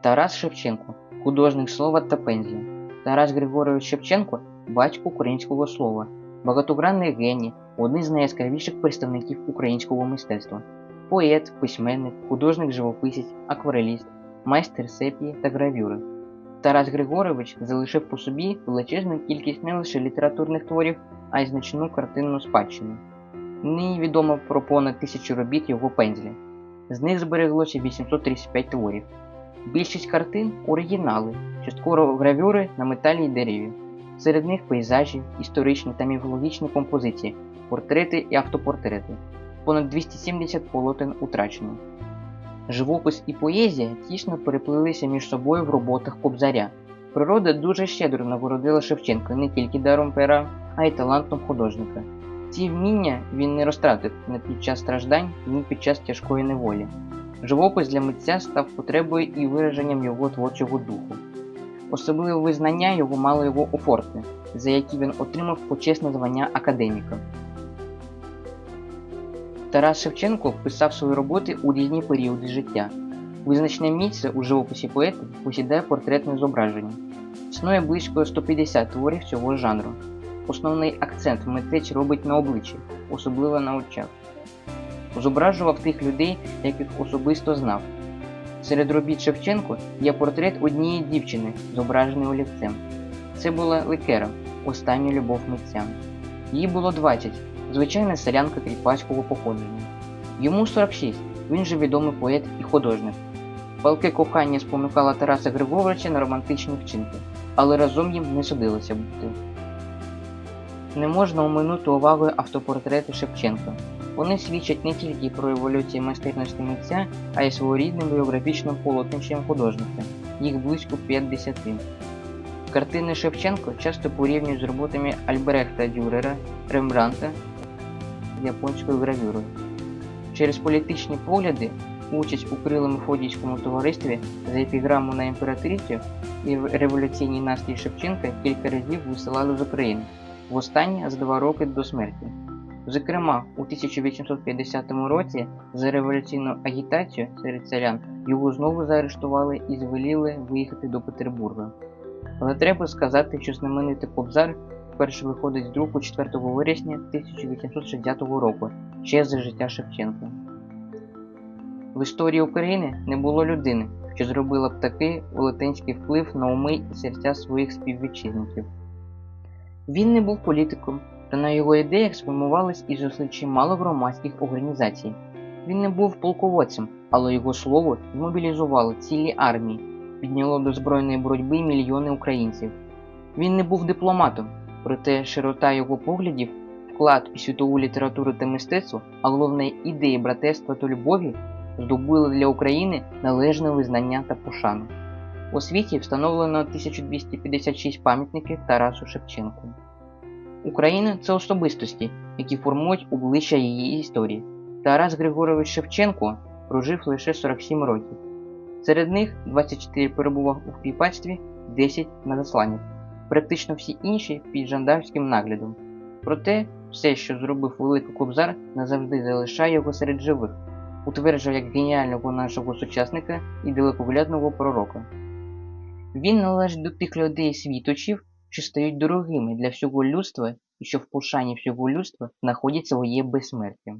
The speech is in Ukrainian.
Тарас Шевченко художник слова та пензля. Тарас Григорович Шевченко батько українського слова, багатогранний геній, один з найяскравіших представників українського мистецтва. Поет, письменник, художник-живописець, аквареліст, майстер сепії та гравюри. Тарас Григорович залишив по собі величезну кількість не лише літературних творів, а й значну картинну спадщину. Нині відомо про понад тисячу робіт його пензля. З них збереглося 835 творів. Більшість картин оригінали, частково гравюри на металі й дереві. Серед них пейзажі, історичні та міфологічні композиції, портрети і автопортрети. Понад 270 полотен утрачено. Живопис і поезія тісно переплилися між собою в роботах Кобзаря. Природа дуже щедро нагородила Шевченка не тільки даром пера, а й талантом художника. Ці вміння він не розтратив не під час страждань, ні під час тяжкої неволі. Живопис для митця став потребою і вираженням його творчого духу. Особливе визнання його мало його офорти, за які він отримав почесне звання академіка. Тарас Шевченко писав свої роботи у різні періоди життя. Визначне місце у живописі поета посідає портретне зображення. Існує близько 150 творів цього жанру. Основний акцент митець робить на обличчі, особливо на очах. Зображував тих людей, яких особисто знав. Серед робіт Шевченко є портрет однієї дівчини, зображений олівцем. Це була Ликера, остання любов митця. Їй було 20, звичайна селянка кріпацького походження. Йому 46, він же відомий поет і художник. Палке кохання спонукало Тараса Григоровича на романтичні вчинки, але разом їм не судилося бути. Не можна оминути увагою автопортрети Шевченка. Вони свідчать не тільки про еволюцію майстерності митця, а й своєрідним біографічним полотнищем художника. Їх близько 50. Картини Шевченко часто порівнюють з роботами Альбрехта Дюрера, Рембранта японською гравюрою. Через політичні погляди, участь у Крило-Мефодійському товаристві за епіграму на імператрицю і в революційній настрій Шевченка кілька разів висилали з України, востаннє за два роки до смерті. Зокрема, у 1850 році за революційну агітацію серед селян його знову заарештували і звеліли виїхати до Петербурга. Але треба сказати, що знаменитий Кобзар вперше виходить з друку 4 вересня 1860 року, ще за життя Шевченка. В історії України не було людини, що зробила б такий велетенський вплив на уми і серця своїх співвітчизників. Він не був політиком, та на його ідеях сформувались і зросли чимало громадських організацій. Він не був полководцем, але його слово змобілізувало цілі армії, підняло до збройної боротьби мільйони українців. Він не був дипломатом, проте широта його поглядів, вклад у світову літературу та мистецтво, а головне ідеї братерства та любові здобули для України належне визнання та пошану. У світі встановлено 1256 пам'ятників Тарасу Шевченку. Україна це особистості, які формують обличчя її історії. Тарас Григорович Шевченко прожив лише 47 років. Серед них 24 перебував у кріпацтві, 10 на засланнях, практично всі інші під жандарським наглядом. Проте, все, що зробив Великий Кобзар, назавжди залишає його серед живих, утверджує як геніального нашого сучасника і далекоглядного пророка. Він належить до тих людей світочів, що стають дорогими для всього людства і що в пошані всього людства знаходять своє безсмертя.